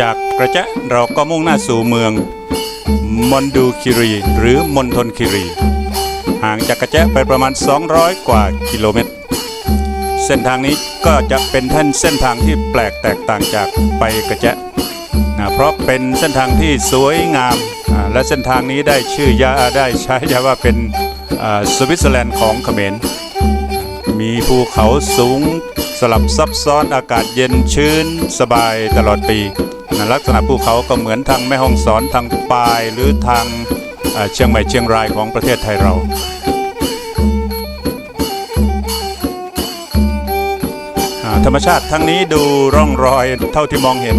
จากกระจะเราก็มุ่งหน้าสู่เมืองมอนดูคิรี หรือมณฑลคิรี ห่างจากกระจะไปประมาณ 200 กว่ากิโลเมตร เส้นทางนี้ก็จะเป็นท่านเส้นทางที่แปลกแตกต่างจากไปกระจะนะเพราะเป็นเส้นทางที่สวยงามและเส้นทางนี้ได้ชื่อยาได้ใช้ยาว่าเป็นสวิตเซอร์แลนด์ของเขมร มีภูเขาสูงสลับซับซ้อนอากาศเย็นชื้นสบายตลอดปี ลักษณะภูเขาก็เหมือนทางแม่ฮ่องสอนทางปายหรือทางเชียงใหม่เชียงรายของประเทศไทยเราธรรมชาติทั้งนี้ดูร่องรอยเท่าที่มองเห็น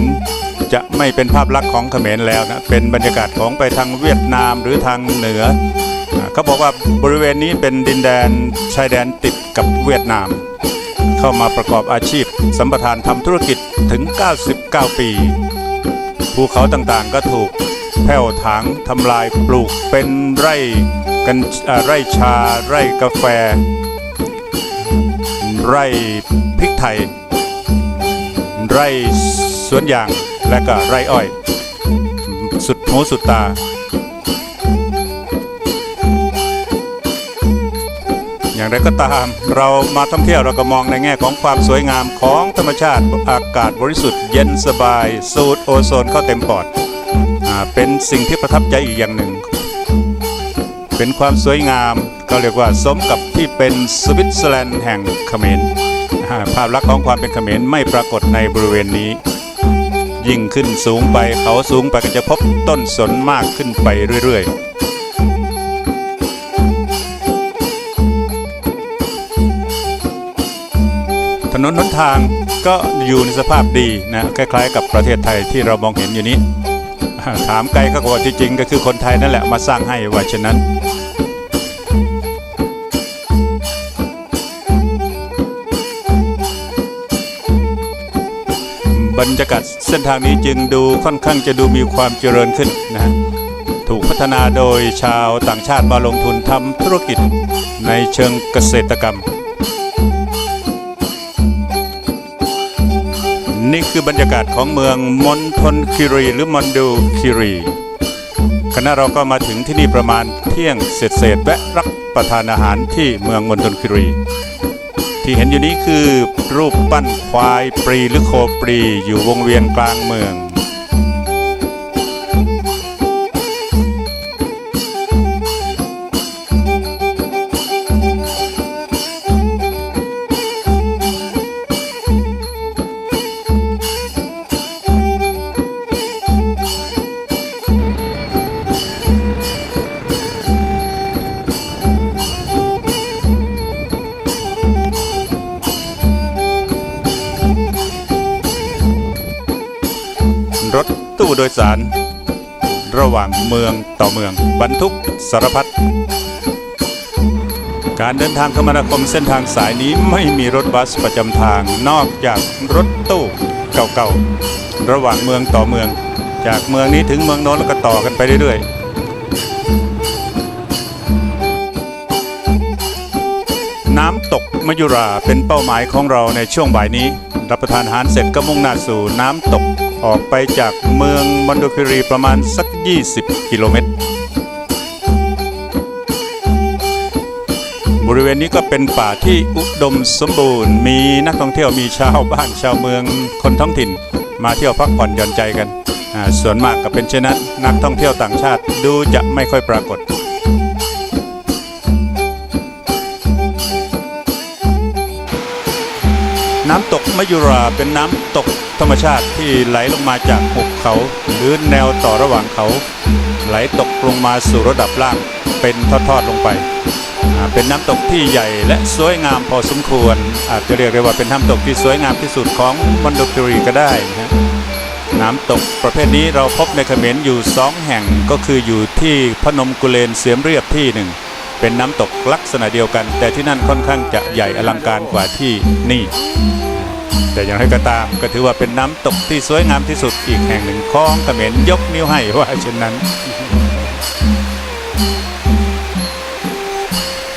จะไม่เป็นภาพลักษณ์ของเขมรแล้วนะ เป็นบรรยากาศของไปทางเวียดนามหรือทางเหนือ เขาบอกว่าบริเวณนี้เป็นดินแดนชายแดนติดกับเวียดนาม เข้ามาประกอบอาชีพ สัมปทานทำธุรกิจถึง 99 ปี ภูเขาต่างๆ ก็ถูกแผ่วถางทำลายปลูกเป็นไร่กันไร่ชา ไร่กาแฟ ไร่พริกไทย ไร่สวนยางและก็ไร่อ้อย สุดหูสุดตา อย่างไรก็ตาม เรามาท่องเที่ยวเราก็มองในแง่ของความสวยงามของธรรมชาติอากาศบริสุทธิ์เย็นสบาย สูดโอโซนเข้าเต็มปอดอาเป็นสิ่งที่ประทับใจอีกอย่างหนึ่ง เป็นความสวยงามก็เรียกว่าสมกับที่เป็นสวิตเซอร์แลนด์แห่งเขมรภาพลักษณ์ของความเป็นเขมรไม่ปรากฏในบริเวณนี้ ยิ่งขึ้นสูงไปเขาสูงไปก็จะพบต้นสนมากขึ้นไปเรื่อยๆ นนหนทางก็อยู่ในสภาพดีนะคล้ายๆ กับประเทศไทยที่เรามองเห็นอยู่นี้ ถามไกลก็บอกว่าที่จริงก็คือคนไทยนั่นแหละมาสร้างให้ว่าเช่นนั้นบรรยากาศเส้นทางนี้จึงดูค่อนข้างจะดูมีความเจริญขึ้นนะถูกพัฒนาโดยชาวต่างชาติมาลงทุนทำธุรกิจในเชิงเกษตรกรรม คือบรรยากาศของเมืองมณฑลคิรีหรือมอนดูคิรีคณะเราก็มาถึงที่นี่ประมาณเที่ยงเศษเศษแวะรับประทานอาหารที่เมืองมณฑลคิรี ที่เห็นอยู่นี้คือรูปปั้นควายปรีหรือโคปรีอยู่วงเวียนกลางเมือง รถตู้โดยสาร ระหว่างเมืองต่อเมืองบรรทุกสารพัดการเดินทางคมนาคมเส้นทางสายนี้ไม่มีรถบัสประจำทางนอกจากรถตู้เก่าๆ ระหว่างเมืองต่อเมือง จากเมืองนี้ถึงเมืองโน้นแล้วก็ต่อกันไปเรื่อยๆน้ำตกมยุราเป็นเป้าหมายของเราในช่วงบ่ายนี้ รับประทานอาหารเสร็จก็มุ่งหน้าสู่น้ำตก ออกไปจากเมืองมันโดคิรีประมาณสัก 20 กิโลเมตร บริเวณนี้ก็เป็นป่าที่อุดมสมบูรณ์ มีนักท่องเที่ยวมีชาวบ้านชาวเมืองคนท้องถิ่น มาเที่ยวพักผ่อนหย่อนใจกันอ่าส่วนมากก็เป็นเช่นนั้นนักท่องเที่ยวต่างชาติดูจะไม่ค่อยปรากฏ น้ำตกมะยุราเป็นน้ำตกธรรมชาติที่ไหลลงมาจากหุบเขา หรือแนวต่อระหว่างเขา ไหลตกลงมาสู่ระดับล่างเป็นทอดๆลงไป เป็นน้ำตกที่ใหญ่และสวยงามพอสมควร อาจจะเรียกได้ว่าเป็นน้ำตกที่สวยงามที่สุดของมันโดคิรีก็ได้นะน้ำตกประเภทนี้เราพบในเขมรอยู่สองแห่งก็คืออยู่ที่พนมกุเลนเสียมเรียบที่หนึ่ง เป็นน้ำตกลักษณะเดียวกัน แต่ที่นั่นค่อนข้างจะใหญ่อลังการกว่าที่นี่ แต่อย่างไรก็ตามก็ถือว่าเป็นน้ำตกที่สวยงามที่สุดอีกแห่งหนึ่งของเขมรยกนิ้วให้ว่าเช่นนั้น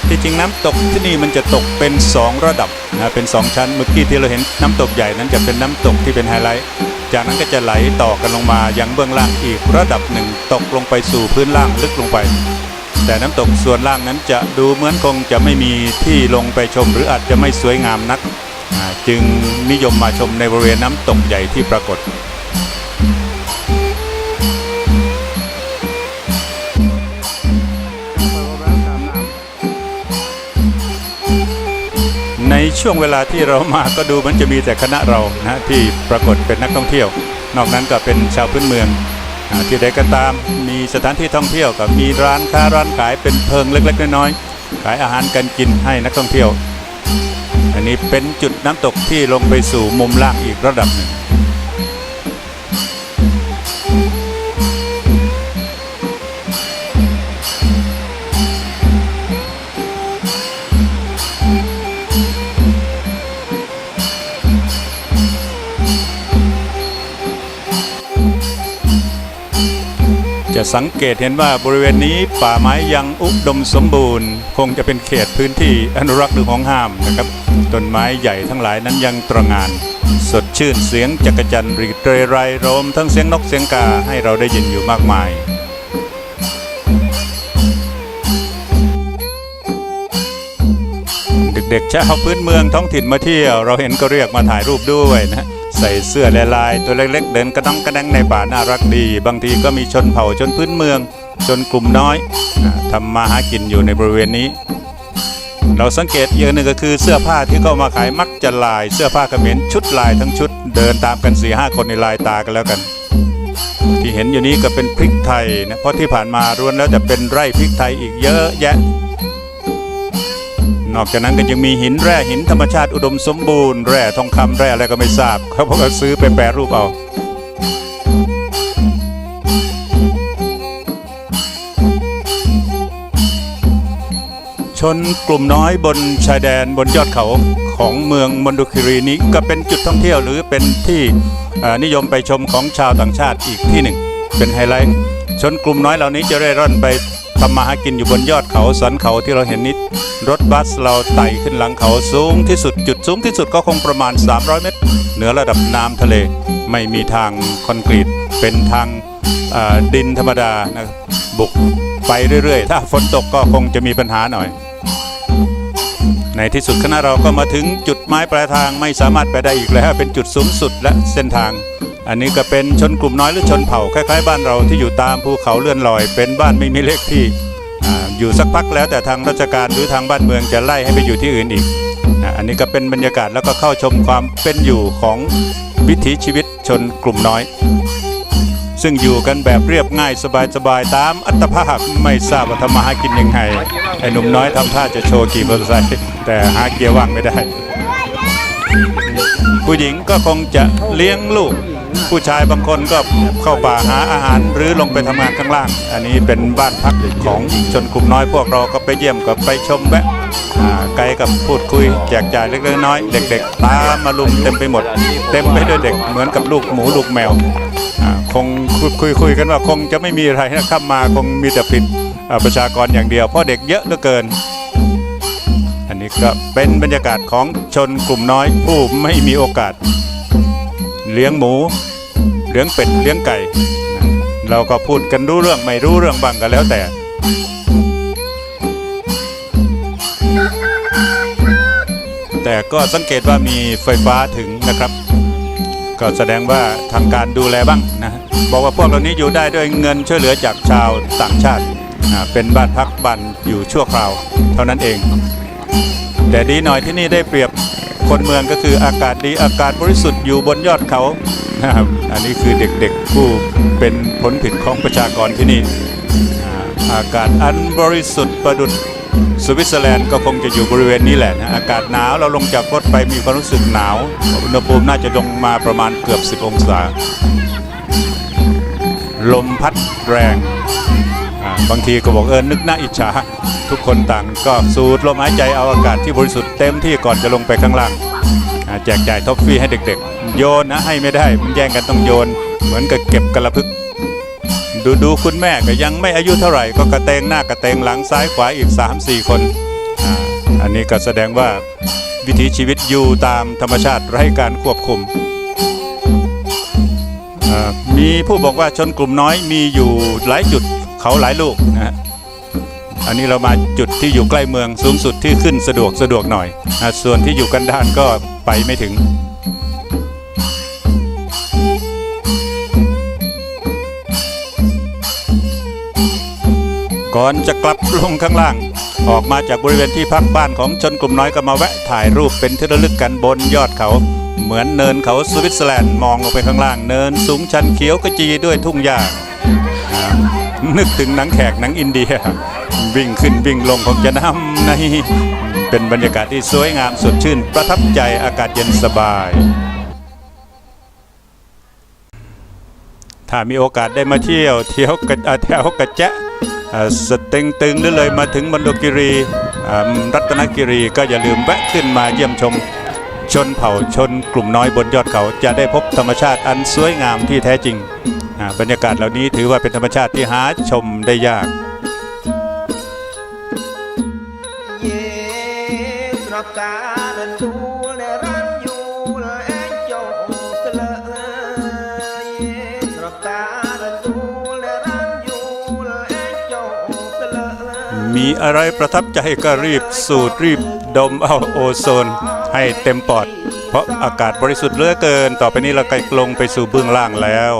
ที่จริงน้ำตกที่นี่มันจะตกเป็น 2 ระดับนะเป็น 2 ชั้นเมื่อกี้ที่เราเห็นน้ำตกใหญ่นั้นจะเป็นน้ำตกที่เป็นไฮไลท์จากนั้นก็จะไหลต่อกันลงมายังเบื้องล่างอีกระดับหนึ่งตกลงไปสู่พื้นล่างลึกลงไป แต่น้ำตกส่วนล่างนั้นจะดูเหมือนคงจะไม่มีที่ลงไปชม หรืออาจจะไม่สวยงามนัก จึงนิยมมาชมในบริเวณน้ำตกใหญ่ที่ปรากฏในช่วงเวลาที่เรามาก็ดูมันจะมีแต่คณะเรานะที่ปรากฏเป็นนักท่องเที่ยว นอกนั้นก็เป็นชาวพื้นเมือง ที่ใดก็ตามมีสถานที่ท่องเที่ยวกับมีร้านค้าร้านขายเป็นเพิงเล็ก ๆ น้อยๆขายอาหารกันกินให้นักท่องเที่ยว อันนี้เป็นจุดน้ำตกที่ลงไปสู่มุมล่างอีกระดับหนึ่ง สังเกตเห็นว่าบริเวณนี้ป่าไม้ยังอุดมสมบูรณ์ คงจะเป็นเขตพื้นที่อนุรักษ์หรือของห้ามนะครับต้นไม้ใหญ่ทั้งหลายนั้นยังตระงาน สดชื่นเสียงจักรจันทร์รีดเรไรโรมทั้งเสียงนกเสียงกาให้เราได้ยินอยู่มากมายเด็กๆชาวพื้นเมืองท้องถิ่นมาเที่ยว เราเห็นก็เรียกมาถ่ายรูปด้วยนะ ใส่เสื้อลายๆตัวเล็กๆ เดินกระดังกระแดงในป่าน่ารักดี บางทีก็มีชนเผ่าชนพื้นเมือง ชนกลุ่มน้อยอ่าทำมาหากินอยู่ในบริเวณนี้ เราสังเกตอีกอย่างหนึ่งก็คือเสื้อผ้าที่เขามาขายมักจะลาย เสื้อผ้าเขมรชุดลายทั้งชุด เดินตามกันสี่ห้าคนในลายตากันแล้วกัน ที่เห็นอยู่นี้ก็เป็นพริกไทยนะเพราะที่ผ่านมารวนแล้วจะเป็นไร่พริกไทยอีกเยอะแยะ นอกจากนั้นก็ยังมีหินแร่หินธรรมชาติอุดมสมบูรณ์แร่ทองคำแร่อะไรก็ไม่ทราบเขาพวกก็ซื้อไปแปรรูปเอาชนกลุ่มน้อยบนชายแดนบนยอดเขาของเมืองมอนดุคิรีนี้ก็เป็นจุดท่องเที่ยวหรือเป็นที่นิยมไปชมของชาวต่างชาติอีกที่หนึ่ง เป็นไฮไลท์ชนกลุ่มน้อยเหล่านี้จะเร่ร่อนไป ทำมาหากินอยู่บนยอดเขาสันเขาที่เราเห็นนี้รถบัสเราไต่ขึ้นหลังเขาสูงที่สุดจุดสูงที่สุดก็คงประมาณ 300 เมตร เหนือระดับน้ำทะเล ไม่มีทางคอนกรีต เป็นทางดินธรรมดานะบุกไปเรื่อยๆ ถ้าฝนตกก็คงจะมีปัญหาหน่อย ในที่สุดคณะเราก็มาถึงจุดหมายปลายทางไม่สามารถไปได้อีกแล้ว เป็นจุดสูงสุดและเส้นทาง อันนี้ก็เป็นชนกลุ่มน้อยหรือชนเผ่าคล้ายๆ บ้านเราที่อยู่ตามภูเขาเลื่อนลอย เป็นบ้านไม่มีเลขที่ออยู่สักพักแล้วแต่ทางราชการหรือทางบ้านเมืองจะไล่ให้ไปอยู่ที่อื่นอีก อันนี้ก็เป็นบรรยากาศแล้วก็เข้าชมความเป็นอยู่ของวิถีชีวิตชนกลุ่มน้อย ซึ่งอยู่กันแบบเรียบง่ายสบายๆตามอัตภาพไม่ทราบว่าทำมาหากินยังไงไอ้หนุ่มน้อยทำท่าจะโชว์ขี่มอเตอร์ไซค์แต่หาเกียร์ว่างไม่ได้ ผู้หญิงก็คงจะเลี้ยงลูก ผู้ชายบางคนก็เข้าป่าหาอาหาร หรือลงไปทำงานข้างล่าง อันนี้เป็นบ้านพักของชนกลุ่มน้อยพวกเราก็ไปเยี่ยมกับไปชมแวะไกลกับพูดคุยแจกจ่ายเล็กๆน้อยเด็ก ๆ ตามมาลุมเต็มไปหมด เต็มไปด้วยเด็กเหมือนกับลูกหมูลูกแมวคงคุยคุยๆกันว่าคงจะไม่มีอะไรนะครับมาคงมีแต่ผิดประชากรอย่างเดียวเพราะเด็กเยอะเหลือเกิน อันนี้ก็เป็นบรรยากาศของชนกลุ่มน้อยผู้ไม่มีโอกาส เลี้ยงหมู เลี้ยงเป็ด เลี้ยงไก่ เราก็พูดกันรู้เรื่องไม่รู้เรื่องบ้างก็แล้วแต่ แต่ก็สังเกตว่ามีไฟฟ้าถึงนะครับ ก็แสดงว่าทางการดูแลบ้างนะบอกว่าพวกเหล่านี้อยู่ได้ด้วยเงินช่วยเหลือจากชาวต่างชาติ เป็นบ้านพักบ้านอยู่ชั่วคราว เท่านั้นเอง แต่ดีหน่อยที่นี่ได้เปรียบ คนเมืองก็คืออากาศดีอากาศบริสุทธิ์อยู่บนยอดเขานะครับอันนี้คือเด็กๆผู้เป็นผลผิดของประชากรที่นี่ อากาศอันบริสุทธิ์ประดุจสวิตเซอร์แลนด์ก็คงจะอยู่บริเวณนี้แหละนะอากาศหนาวเราลงจากรถไปมีความรู้สึกหนาวอุณหภูมิน่าจะลงมาประมาณเกือบ 10 องศา ลมพัดแรง บางทีก็บอกเออนึกหน่าอิจฉา ทุกคนต่างก็สูดลมหายใจเอาอากาศที่บริสุทธิ์เต็มที่ก่อนจะลงไปข้างล่างแจกจ่ายท็อฟฟี่ให้เด็กๆ โยนนะให้ไม่ได้มันแย่งกันต้องโยน เหมือนกับเก็บกระพึก ดูดูคุณแม่ก็ยังไม่อายุเท่าไหร่ ก็กระเตงหน้ากระเตงหลังซ้ายขวาอีก 3-4 คนอ่าอันนี้ก็แสดงว่าวิถีชีวิตอยู่ตามธรรมชาติไร้การควบคุม มีผู้บอกว่าชนกลุ่มน้อยมีอยู่หลายจุด เขาหลายลูกนะฮะอันนี้เรามาจุดที่อยู่ใกล้เมืองสูงสุดที่ขึ้นสะดวกสะดวกหน่อยอ่าส่วนที่อยู่กันด้านก็ไปไม่ถึงก่อนจะกลับลงข้างล่าง ออกมาจากบริเวณที่พักบ้านของชนกลุ่มน้อยก็มาแวะถ่ายรูปเป็นที่ระลึกกันบนยอดเขา เหมือนเนินเขาสวิตเซอร์แลนด์มองลงไปข้างล่าง เนินสูงชันเขียวกระจีด้วยทุ่งหญ้า นึกถึงหนังแขกหนังอินเดีย วิ่งขึ้นวิ่งลงของจะนำใน เป็นบรรยากาศที่สวยงามสดชื่น ประทับใจอากาศเย็นสบาย ถ้ามีโอกาสได้มาเที่ยวเที่ยวกระแถวกระแจะสเต็งตึงหรือเลยมาถึงมณฑลกิรีรัตนกิรีก็อย่าลืมแวะขึ้นมาเยี่ยมชมชนเผ่าชนกลุ่มน้อยบนยอดเขาจะได้พบธรรมชาติอันสวยงามที่แท้จริง บรรยากาศเหล่านี้ถือว่าเป็นธรรมชาติที่หาชมได้ยากมีอะไรประทับใจก็รีบสูดรีบดมเอาโอโซน ให้เต็มปอด เพราะอากาศบริสุทธิ์เหลือเกิน ต่อไปนี้เราไกลลงไปสู่เบื้องล่างแล้ว